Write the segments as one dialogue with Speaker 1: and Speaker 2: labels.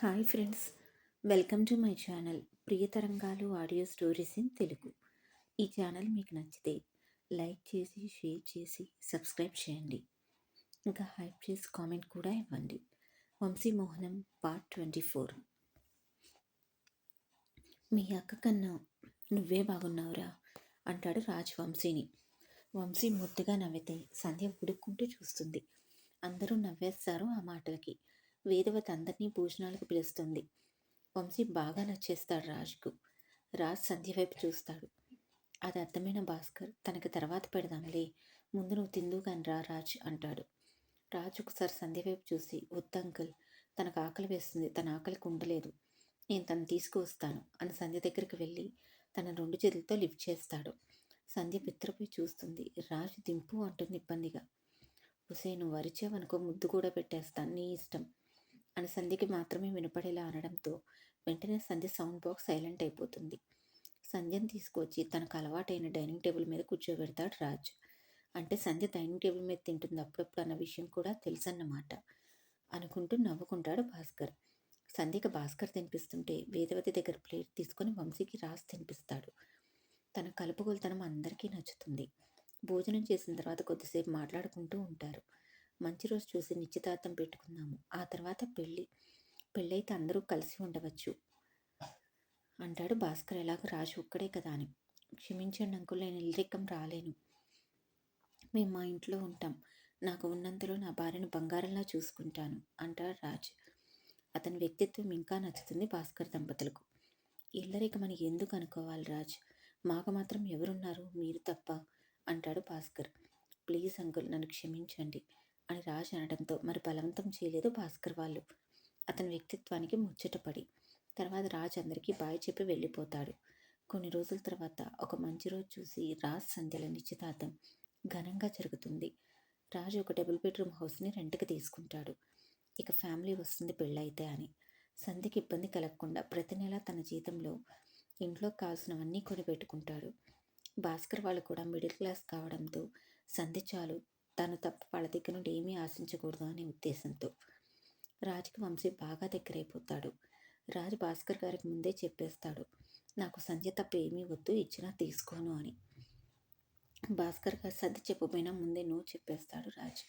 Speaker 1: Hi friends. Welcome to my channel Priyatarangalu audio stories in Telugu. ఈ channel మీకు నచ్చితే like చేసి share చేసి సబ్స్క్రైబ్ చేయండి. ఇంకా హైప్ చేసి కామెంట్ కూడా ఇవ్వండి. Vamshi Mohanam part twenty four. మీ అక్క కన్నా నువ్వే బాగున్నావురా అంటాడు రాజ్ వంశీని వంశీ ముద్దుగా నవ్వితే సంధ్య ఉడుక్కుంటూ చూస్తుంది. అందరూ నవ్వేస్తారు ఆ మాటలకి. వేదవతి అందరినీ భోజనాలకు పిలుస్తుంది. వంశీ బాగా నచ్చేస్తాడు రాజ్కు. రాజ్ సంధ్య వైపు చూస్తాడు. అది అర్థమైన భాస్కర్ తనకి తర్వాత పెడదాంలే ముందు నువ్వు తిందు కానీ రా రాజ్ అంటాడు. రాజు ఒకసారి సంధ్య వైపు చూసి వద్దంకుల్ తనకు ఆకలి వేస్తుంది తన ఆకలికి ఉండలేదు. నేను తను తీసుకువస్తాను అని సంధ్య దగ్గరికి వెళ్ళి తన రెండు చేతులతో లిఫ్ట్ చేస్తాడు. సంధ్య పిత్రపోయి చూస్తుంది రాజు దింపు అంటుంది ఇబ్బందిగా. హుసే నువ్వు వరిచేవనుకో ముద్దు కూడా పెట్టేస్తాను నీ ఇష్టం. అని సంధ్యకి మాత్రమే వినపడేలా అనడంతో వెంటనే సంధ్య సౌండ్ బాక్స్ సైలెంట్ అయిపోతుంది. సంధ్యను తీసుకొచ్చి తనకు అలవాటైన డైనింగ్ టేబుల్ మీద కూర్చోబెడతాడు రాజ్. అంటే సంధ్య డైనింగ్ టేబుల్ మీద తింటుంది అప్పుడప్పుడు అన్న విషయం కూడా తెలుసన్నమాట. అనుకుంటూ నవ్వుకుంటాడు భాస్కర్. సంధ్యకి భాస్కర్ తినిపిస్తుంటే వేదవతి దగ్గర ప్లేట్ తీసుకొని వంశీకి రాసి తినిపిస్తాడు. తన కలుపుగోలుతనం అందరికీ నచ్చుతుంది. భోజనం చేసిన తర్వాత కొద్దిసేపు మాట్లాడుకుంటూ ఉంటారు. మంచి రోజు చూసి నిశ్చితార్థం పెట్టుకుందాము. ఆ తర్వాత పెళ్ళి పెళ్ళైతే అందరూ కలిసి ఉండవచ్చు. అంటాడు భాస్కర్. ఎలాగో రాజు ఒక్కడే కదా అని. క్షమించండి అంకుల్ నేను ఇల్లరికం రాలేను. మేము మా ఇంట్లో ఉంటాం. నాకు ఉన్నంతలో నా భార్యను బంగారంలా చూసుకుంటాను అంటాడు రాజ్. అతని వ్యక్తిత్వం ఇంకా నచ్చుతుంది భాస్కర్ దంపతులకు. ఇల్లరికమని ఎందుకు అనుకోవాలి రాజ్? మాకు మాత్రం ఎవరున్నారు? మీరు తప్ప అంటాడు భాస్కర్. ప్లీజ్ అంకుల్ నన్ను క్షమించండి. అని రాజ్ అనడంతో మరి బలవంతం చేయలేదు భాస్కర్ వాళ్ళు. అతని వ్యక్తిత్వానికి ముచ్చటపడి తర్వాత రాజ్ అందరికీ బాయ్ చెప్పి వెళ్ళిపోతాడు. కొన్ని రోజుల తర్వాత ఒక మంచి రోజు చూసి రాజ్ సంధ్యల నిశ్చితార్థం ఘనంగా జరుగుతుంది. రాజు ఒక డబుల్ బెడ్రూమ్ హౌస్ని రెంట్కి తీసుకుంటాడు. ఇక ఫ్యామిలీ వస్తుంది పెళ్ళైతే అని. సంధ్యకి ఇబ్బంది కలగకుండా ప్రతి నెల తన జీతంలో ఇంట్లో కావాల్సినవన్నీ కొని పెట్టుకుంటాడు. భాస్కర్ వాళ్ళు కూడా మిడిల్ క్లాస్ కావడంతో సంధి చాలు తను తప్ప వాళ్ళ దగ్గర నుండి ఏమీ ఆశించకూడదు అనే ఉద్దేశంతో రాజుకి వంశీ బాగా దగ్గరైపోతాడు. రాజు భాస్కర్ గారికి ముందే చెప్పేస్తాడు నాకు సంధ్య తప్ప ఏమీ వద్దు ఇచ్చినా తీసుకోను అని. భాస్కర్ గారు సర్ది చెప్పబోయినా ముందే నో చెప్పేస్తాడు రాజు.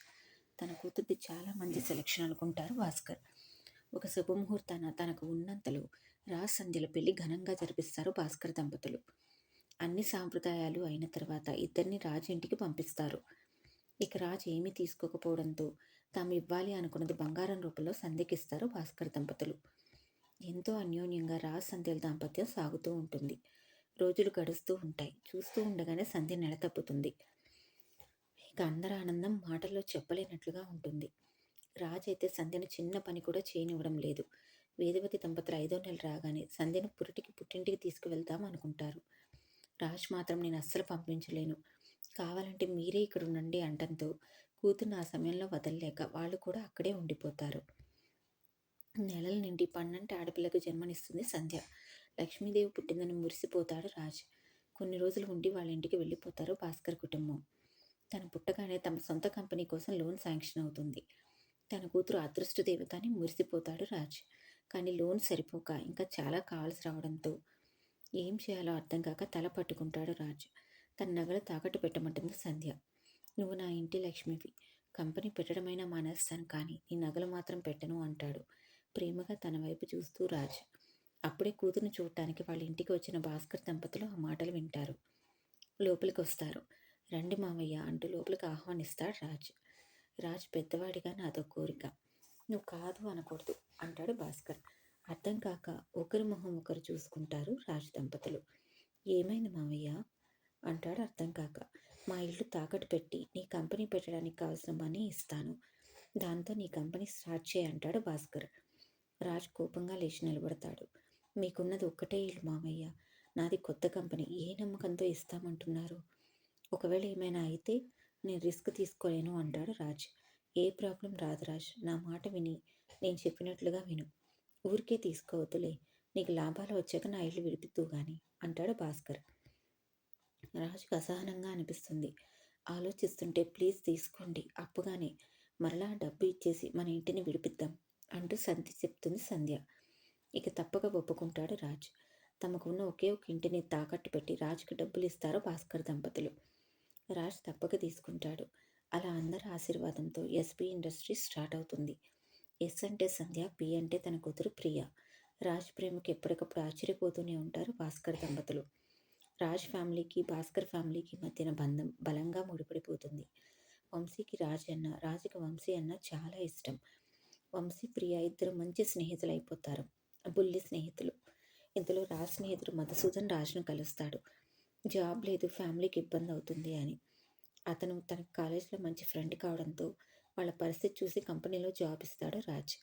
Speaker 1: తన కూతుర్ది చాలా మంచి సెలక్షన్ అనుకుంటారు భాస్కర్. ఒక శుభముహూర్తాన తనకు ఉన్నంతలో రాజ్ సంధ్యల పెళ్ళి ఘనంగా జరిపిస్తారు భాస్కర్ దంపతులు. అన్ని సాంప్రదాయాలు అయిన తర్వాత ఇద్దరిని రాజు ఇంటికి పంపిస్తారు. ఇక రాజు ఏమీ తీసుకోకపోవడంతో తాము ఇవ్వాలి అనుకున్నది బంగారం రూపంలో సంధికిస్తారు భాస్కర్ దంపతులు. ఎంతో అన్యోన్యంగా రాజ్ సంధ్యల దాంపత్యం సాగుతూ ఉంటుంది. రోజులు గడుస్తూ ఉంటాయి. చూస్తూ ఉండగానే సంధ్య నెలతప్పుతుంది ఇక అందరి ఆనందం మాటల్లో చెప్పలేనట్లుగా ఉంటుంది. రాజు అయితే సంధ్యను చిన్న పని కూడా చేయనివ్వడం లేదు. వేదవతి దంపతులు ఐదో నెల రాగానే సంధ్యను పురిటికి పుట్టింటికి తీసుకువెళ్దాం అనుకుంటారు. రాజ్ మాత్రం నేను అస్సలు పంపించలేను. కావాలంటే మీరే ఇక్కడ ఉండండి అంటంతో కూతురు ఆ సమయంలో వదలలేక వాళ్ళు కూడా అక్కడే ఉండిపోతారు. నెలల నుండి పన్నంటి ఆడపిల్లకు జన్మనిస్తుంది సంధ్య. లక్ష్మీదేవి పుట్టిందని మురిసిపోతాడు రాజ్. కొన్ని రోజులు ఉండి వాళ్ళ ఇంటికి వెళ్ళిపోతారు భాస్కర్ కుటుంబం. తన పుట్టగానే తమ సొంత కంపెనీ కోసం లోన్ శాంక్షన్ అవుతుంది. తన కూతురు అదృష్ట దేవతని మురిసిపోతాడు రాజ్. కానీ లోన్ సరిపోక ఇంకా చాలా కావాల్సి రావడంతో ఏం చేయాలో అర్థం కాక తల పట్టుకుంటాడు రాజ్. తన నగలు తాకట్టు పెట్టమంటుంది సంధ్య. నువ్వు నా ఇంటి లక్ష్మివి. కంపెనీ పెట్టడమైనా మానేస్తాను కానీ నీ నగలు మాత్రం పెట్టను అంటాడు. ప్రేమగా తన వైపు చూస్తూ రాజ్. అప్పుడే కూతురును చూడటానికి వాళ్ళ ఇంటికి వచ్చిన భాస్కర్ దంపతులు ఆ మాటలు వింటారు. లోపలికి వస్తారు రండి మామయ్య అంటూ లోపలికి ఆహ్వానిస్తాడు రాజ్. రాజ్ పెద్దవాడిగా నాదో కోరిక. నువ్వు కాదు అనకూడదు అంటాడు భాస్కర్. అర్థం కాక ఒకరి మొహం ఒకరు చూసుకుంటారు రాజ్ దంపతులు. ఏమైంది మామయ్య అంటాడు అర్థం కాక. మా ఇల్లు తాకట్టు పెట్టి నీ కంపెనీ పెట్టడానికి కావాల్సిన మనీ ఇస్తాను. దాంతో నీ కంపెనీ స్టార్ట్ చేయి అంటాడు భాస్కర్. రాజ్ కోపంగా లేచి నిలబడతాడు. మీకున్నది ఒక్కటే ఇల్లు మామయ్య. నాది కొత్త కంపెనీ. ఏ నమ్మకంతో ఇస్తామంటున్నారు? ఒకవేళ ఏమైనా అయితే నేను రిస్క్ తీసుకోలేను అంటాడు రాజ్. ఏ ప్రాబ్లం రాదు రాజ్. నా మాట విని నేను చెప్పినట్లుగా విను. ఊరికే తీసుకోవద్దులే. నీకు లాభాలు వచ్చాక నా ఇల్లు విడిపిద్దు కానీ అంటాడు భాస్కర్. రాజుకు అసహనంగా అనిపిస్తుంది. ఆలోచిస్తుంటే ప్లీజ్ తీసుకోండి అప్పుగానే. మరలా డబ్బు ఇచ్చేసి మన ఇంటిని విడిపిద్దాం అంటూ సంధి చెప్తుంది సంధ్య. ఇక తప్పక ఒప్పుకుంటాడు రాజ్. తమకున్న ఒకే ఒక ఇంటిని తాకట్టు పెట్టి రాజుకి డబ్బులు ఇస్తారు భాస్కర్ దంపతులు. రాజ్ తప్పక తీసుకుంటాడు. అలా అందరి ఆశీర్వాదంతో ఎస్పీ ఇండస్ట్రీస్ స్టార్ట్ అవుతుంది. ఎస్ అంటే సంధ్య పి అంటే తన కూతురు ప్రియ. రాజ్ ప్రేమకి ఎప్పటికప్పుడు ఆశ్చర్యపోతూనే ఉంటారు భాస్కర్ దంపతులు. రాజ్ ఫ్యామిలీకి భాస్కర్ ఫ్యామిలీకి మధ్యన బంధం బలంగా ముడిపడిపోతుంది. వంశీకి రాజ్ అన్న రాజుకి వంశీ అన్న చాలా ఇష్టం. వంశీ ప్రియ ఇద్దరు మంచి స్నేహితులు అయిపోతారు. బుల్లి స్నేహితులు. ఇంతలో రాజ్ స్నేహితుడు మధుసూదన్ రాజును కలుస్తాడు. జాబ్ లేదు ఫ్యామిలీకి ఇబ్బంది అవుతుంది అని. అతను తన కాలేజీలో మంచి ఫ్రెండ్ కావడంతో వాళ్ళ పరిస్థితి చూసి కంపెనీలో జాబ్ ఇస్తాడు రాజ్.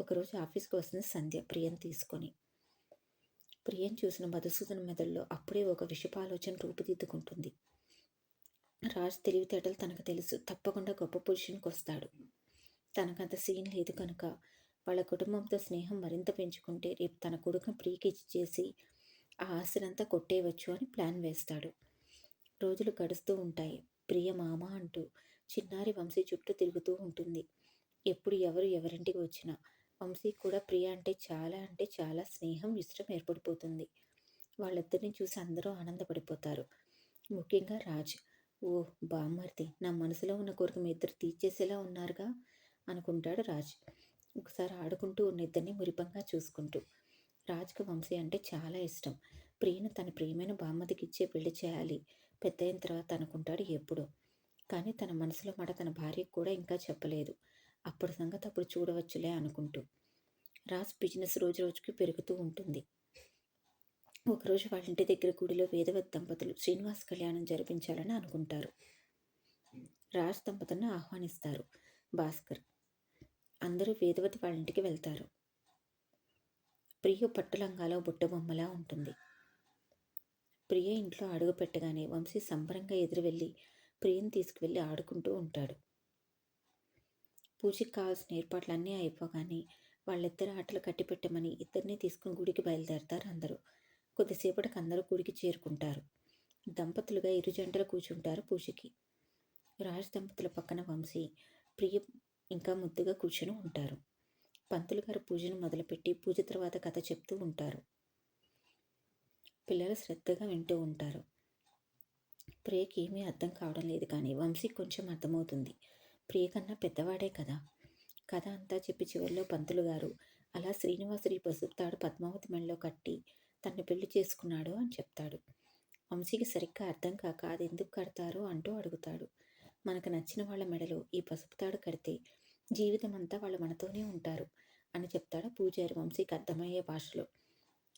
Speaker 1: ఒకరోజు ఆఫీస్కి వస్తుంది సంధ్య ప్రియను తీసుకొని. ప్రియం చూసిన మధుసూదన మెదడులో అప్పుడే ఒక విషపాలోచన రూపుదిద్దుకుంటుంది. రాజ్ తెలివితేటలు తనకు తెలుసు. తప్పకుండా గొప్ప పురుషునికి వస్తాడు. తనకంత సీన్ లేదు కనుక వాళ్ళ కుటుంబంతో స్నేహం మరింత పెంచుకుంటే రేపు తన కొడుకును ప్రీకి చేసి ఆ ఆశనంతా కొట్టేయవచ్చు అని ప్లాన్ వేస్తాడు. రోజులు గడుస్తూ ఉంటాయి. ప్రియ మామ అంటూ చిన్నారి వంశీ చుట్టూ తిరుగుతూ ఉంటుంది. ఎప్పుడు ఎవరు ఎవరింటికి వచ్చినా వంశీ కూడా ప్రియ అంటే చాలా అంటే చాలా స్నేహం ఇష్టం ఏర్పడిపోతుంది. వాళ్ళిద్దరిని చూసి అందరూ ఆనందపడిపోతారు. ముఖ్యంగా రాజ్. ఓ బామ్మర్ది నా మనసులో ఉన్న కోరిక మీ ఇద్దరు తీర్చేసేలా ఉన్నారుగా? అనుకుంటాడు రాజ్. ఒకసారి ఆడుకుంటూ ఉన్న ఇద్దరిని మురిపంగా చూసుకుంటూ. రాజ్కి వంశీ అంటే చాలా ఇష్టం. ప్రియను తన ప్రియమైన బామ్మదికి ఇచ్చే పెళ్ళి చేయాలి. పెద్ద అయిన తర్వాత అనుకుంటాడు ఎప్పుడు. కానీ తన మనసులో మాట తన భార్యకు కూడా ఇంకా చెప్పలేదు. అప్పుడు సంగతి అప్పుడు చూడవచ్చులే అనుకుంటూ రాజ్ బిజినెస్ రోజు రోజుకి పెరుగుతూ ఉంటుంది. ఒకరోజు వాళ్ళ ఇంటి దగ్గర గుడిలో వేదవత్ దంపతులు శ్రీనివాస్ కళ్యాణం జరిపించాలని అనుకుంటారు. రాజ్ దంపతులను ఆహ్వానిస్తారు. భాస్కర్ అందరూ వేదవతి వాళ్ళ ఇంటికి వెళ్తారు. ప్రియ పట్టులంగాలో బుట్టబొమ్మలా ఉంటుంది. ప్రియ ఇంట్లో అడుగు పెట్టగానే వంశీ సంబరంగా ఎదురు వెళ్ళి ప్రియని తీసుకువెళ్ళి ఆడుకుంటూ ఉంటాడు. పూజకి కావాల్సిన ఏర్పాట్లన్నీ అయిపోగానే వాళ్ళిద్దరు ఆటలు కట్టిపెట్టమని ఇద్దరిని తీసుకుని గుడికి బయలుదేరతారు అందరూ. కొద్దిసేపటికి అందరూ గుడికి చేరుకుంటారు. దంపతులుగా ఇరు జంటలు కూర్చుంటారు పూజకి. రాజ దంపతుల పక్కన వంశీ ప్రియ ఇంకా ముద్దుగా కూర్చుని ఉంటారు. పంతులు గారు పూజను మొదలుపెట్టి పూజ తర్వాత కథ చెప్తూ ఉంటారు. పిల్లలు శ్రద్ధగా వింటూ ఉంటారు. ప్రియకి ఏమీ అర్థం కావడం లేదు కానీ వంశీ కొంచెం అర్థమవుతుంది. ప్రియకన్నా పెద్దవాడే కదా. కథ అంతా చెప్పి చివరిలో పంతులు గారు అలా శ్రీనివాసుడి పసుపు తాడు పద్మావతి మెళ్ళలో కట్టి తన్ను పెళ్ళి చేసుకున్నాడు అని చెప్తాడు. వంశీకి సరిగ్గా అర్థం కాక అది ఎందుకు కడతారో అంటూ అడుగుతాడు. మనకు నచ్చిన వాళ్ళ మెడలో ఈ పసుపు తాడు కడితే జీవితం అంతా వాళ్ళు మనతోనే ఉంటారు అని చెప్తాడు పూజారి వంశీకి అర్థమయ్యే భాషలో.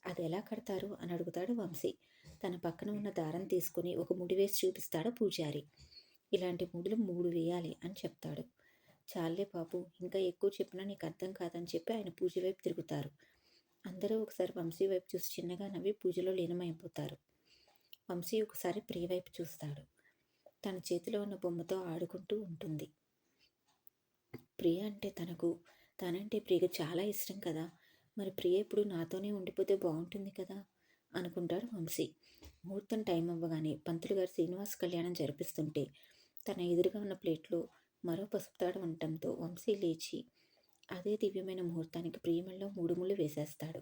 Speaker 1: అది ఎలా కడతారు అని అడుగుతాడు వంశీ. తన పక్కన ఉన్న దారం తీసుకుని ఒక ముడి వేసి చూపిస్తాడు పూజారి. ఇలాంటి మూడులు మూడు వేయాలి అని చెప్తాడు. చాలే బాబు ఇంకా ఎక్కువ చెప్పినా నీకు అర్థం కాదని చెప్పి ఆయన పూజ వైపు తిరుగుతారు. అందరూ ఒకసారి వంశీ వైపు చూసి చిన్నగా నవ్వి పూజలో లీనమైపోతారు. వంశీ ఒకసారి ప్రియ వైపు చూస్తాడు. తన చేతిలో ఉన్న బొమ్మతో ఆడుకుంటూ ఉంటుంది. ప్రియ అంటే తనకు తనంటే ప్రియకు చాలా ఇష్టం కదా. మరి ప్రియ ఇప్పుడు నాతోనే ఉండిపోతే బాగుంటుంది కదా? అనుకుంటాడు వంశీ. ముహూర్తం టైం అవ్వగానే పంతులు గారు శ్రీనివాస్ కళ్యాణం జరిపిస్తుంటే తన ఎదురుగా ఉన్న ప్లేట్లో మరో పసుపుతాడు ఉండటంతో వంశీ లేచి అదే దివ్యమైన ముహూర్తానికి ప్రియమల్లో మూడు ముళ్ళు వేసేస్తాడు.